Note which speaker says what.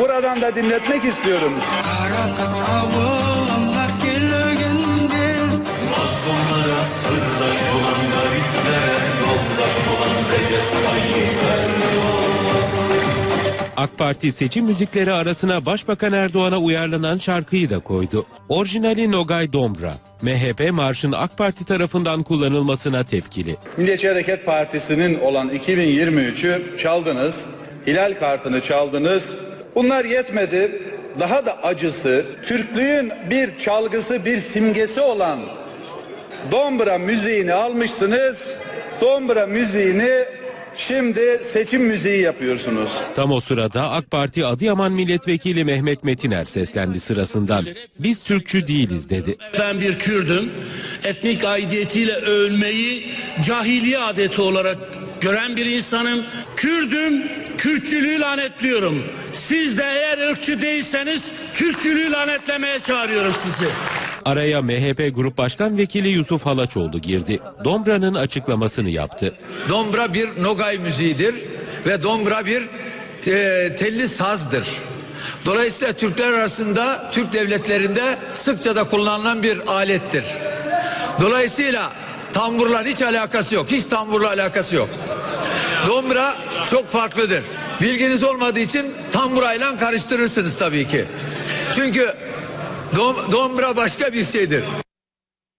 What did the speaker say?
Speaker 1: buradan da dinletmek istiyorum.
Speaker 2: Kara kız avulanda gelgende
Speaker 3: Mazlumlara sırdaş olan gariplere Yoldaş olan Recep Tayyip
Speaker 4: AK Parti seçim müzikleri arasına Başbakan Erdoğan'a uyarlanan şarkıyı da koydu. Orijinali Nogay Dombra. MHP marşın AK Parti tarafından kullanılmasına tepkili.
Speaker 1: Milliyetçi Hareket Partisi'nin olan 2023'ü çaldınız. Hilal kartını çaldınız. Bunlar yetmedi. Daha da acısı Türklüğün bir çalgısı, bir simgesi olan Dombra müziğini almışsınız. Dombra müziğini şimdi seçim müziği yapıyorsunuz.
Speaker 4: Tam o sırada AK Parti Adıyaman Milletvekili Mehmet Metiner seslendi sırasından. Biz Türkçü değiliz dedi.
Speaker 5: Ben bir Kürdüm. Etnik aidiyetiyle övülmeyi cahiliye adeti olarak gören bir insanım. Kürdüm, Kürtçülüğü lanetliyorum. Siz de eğer ırkçı değilseniz Türkçülüğü lanetlemeye çağırıyorum sizi.
Speaker 4: Araya MHP Grup Başkan Vekili Yusuf Halaçoğlu girdi. Dombra'nın açıklamasını yaptı.
Speaker 6: Dombra bir nogay müziğidir ve dombra bir e, telli sazdır. Dolayısıyla Türkler arasında Türk devletlerinde sıkça da kullanılan bir alettir. Dolayısıyla tamburla hiç alakası yok. Hiç tamburla alakası yok. Dombra çok farklıdır. Bilginiz olmadığı için tamburayla karıştırırsınız tabii ki. Çünkü dom, dombra başka bir şeydir.